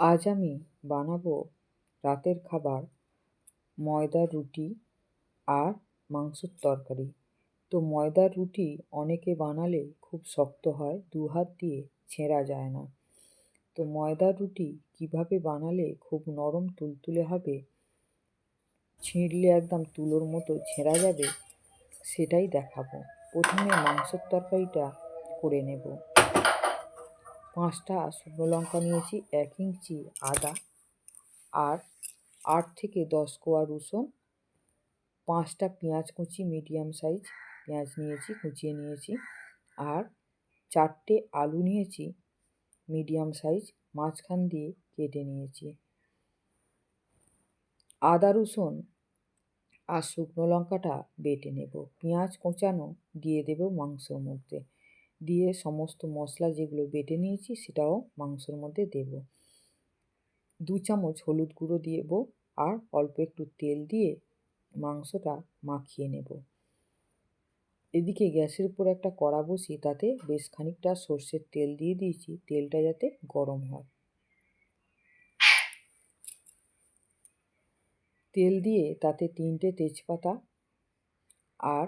আজ আমি বানাবো রাতের খাবার, ময়দার রুটি আর মাংসের তরকারি। তো ময়দার রুটি অনেকে বানালে খুব শক্ত হয়, দু হাত দিয়ে ছেঁড়া যায় না। তো ময়দার রুটি কীভাবে বানালে খুব নরম তুলতুলে হবে, ছিঁড়লে একদম তুলোর মতো ছেঁড়া যাবে, সেটাই দেখাবো। প্রথমে মাংসের তরকারিটা করে নেব। পাঁচটা শুকনো লঙ্কা নিয়েছি, এক ইঞ্চি আদা আর আট থেকে দশ কোয়া রসুন, পাঁচটা পেঁয়াজ কুচি মিডিয়াম সাইজ পেঁয়াজ নিয়েছি, কুচিয়ে নিয়েছি আর চারটে আলু নিয়েছি মিডিয়াম সাইজ মাঝখান দিয়ে কেটে নিয়েছি। আদা, রসুন আর শুকনো লঙ্কাটা বেটে নেব, পেঁয়াজ কোঁচানো দিয়ে দেব মাংসর মধ্যে। দিয়ে সমস্ত মশলা যেগুলো বেটে নিয়েছি সেটাও মাংসর মধ্যে দেব। দু চামচ হলুদ গুঁড়ো দেবো আর অল্প একটু তেল দিয়ে মাংসটা মাখিয়ে নেব। এদিকে গ্যাসের উপর একটা কড়া বসিয়ে তাতে বেশ খানিকটা সর্ষের তেল দিয়ে দিয়েছি, তেলটা যাতে গরম হয়। তেল দিয়ে তাতে তিনটে তেজপাতা আর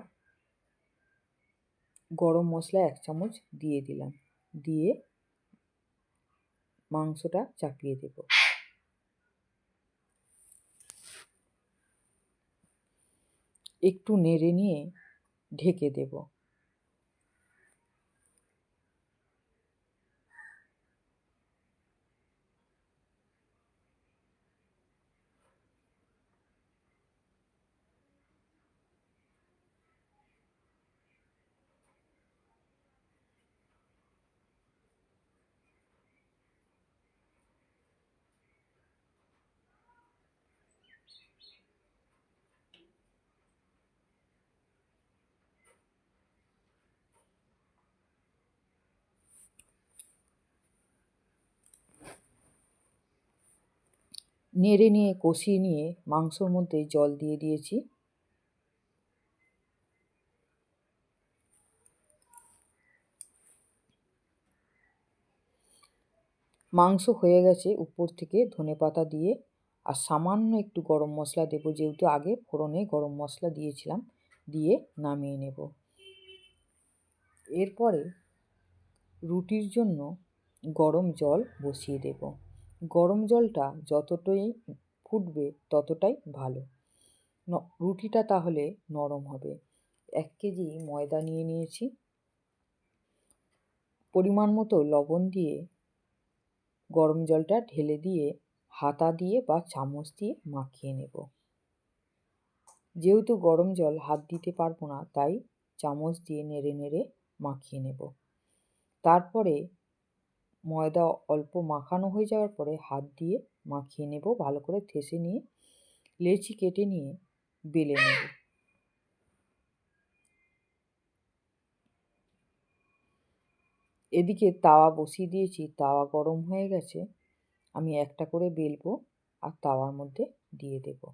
গরম মশলা এক চামচ দিয়ে দিলাম। দিয়ে মাংসটা চাপিয়ে দেব। একটু নেড়ে নিয়ে ঢেকে দেব। নেড়ে নিয়ে কষিয়ে নিয়ে মাংসর মধ্যে জল দিয়ে দিয়েছি। মাংস হয়ে গেছে উপর থেকে ধনে পাতা দিয়ে। আর সামান্য একটু গরম মশলা দেবো, যেহেতু আগে ফোড়নে গরম মশলা দিয়েছিলাম, দিয়ে নামিয়ে নেব। এরপরে রুটির জন্য গরম জল বসিয়ে দেব। গরম জলটা যতটাই ফুটবে ততটাই ভালো। রুটিটা তাহলে নরম হবে। এক কেজি ময়দা নিয়ে নিয়েছি। পরিমাণ মতো লবণ দিয়ে গরম জলটা ঢেলে দিয়ে হাতা দিয়ে বা চামচ দিয়ে মাখিয়ে নেব। যেহেতু গরম জল হাত দিতে পারব না, তাই চামচ দিয়ে নেড়ে নেড়ে মাখিয়ে নেব। তারপরে ময়দা অল্প মাখানো হয়ে যাওয়ার পরে হাত দিয়ে মাখিয়ে নেব, ভালো করে ঠেসে নিয়ে লেচি কেটে নিয়ে বেলে নেব। এদিকে তাওয়া বসিয়ে দিয়েছি, তাওয়া গরম হয়ে গেছে। আমি একটা করে বেলবো আর তাওয়ার মধ্যে দিয়ে দেবো।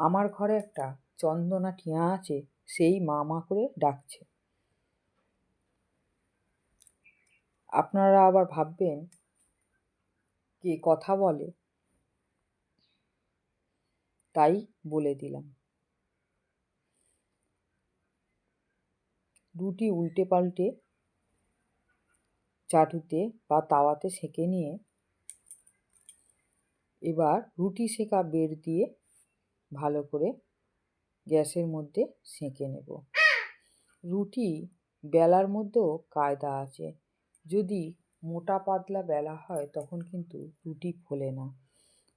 আমার ঘরে একটা চন্দনা টিয়া আছে, সেই মা মা করে ডাকছে। আপনারা আবার ভাববেন, কে কথা বলে? তাই বলে দিলাম। রুটি উল্টে পাল্টে চাটুতে বা তাওয়াতে সেঁকে নিয়ে এবার রুটি সেকা বের দিয়ে ভালো করে গ্যাসের মধ্যে সেঁকে নেব। রুটি বেলার মধ্যেও কায়দা আছে। যদি মোটা পাতলা বেলা হয়, তখন কিন্তু রুটি ফোলে না।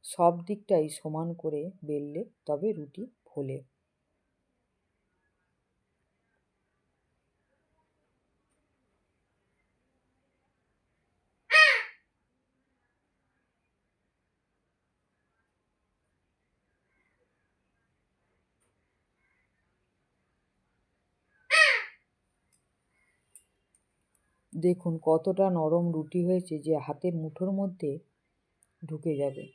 সব দিকটাই সমান করে বেললে তবে রুটি ফোলে। দেখুন কতটা নরম রুটি হয়েছে যে হাতের মুঠোর মধ্যে ঢুকে যাবে।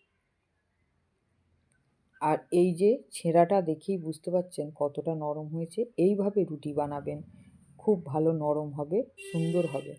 আর এই যে ছেঁড়াটা দেখেই বুঝতে পারছেন কতটা নরম হয়েছে। এইভাবে রুটি বানাবেন। খুব ভালো নরম হবে, সুন্দর হবে।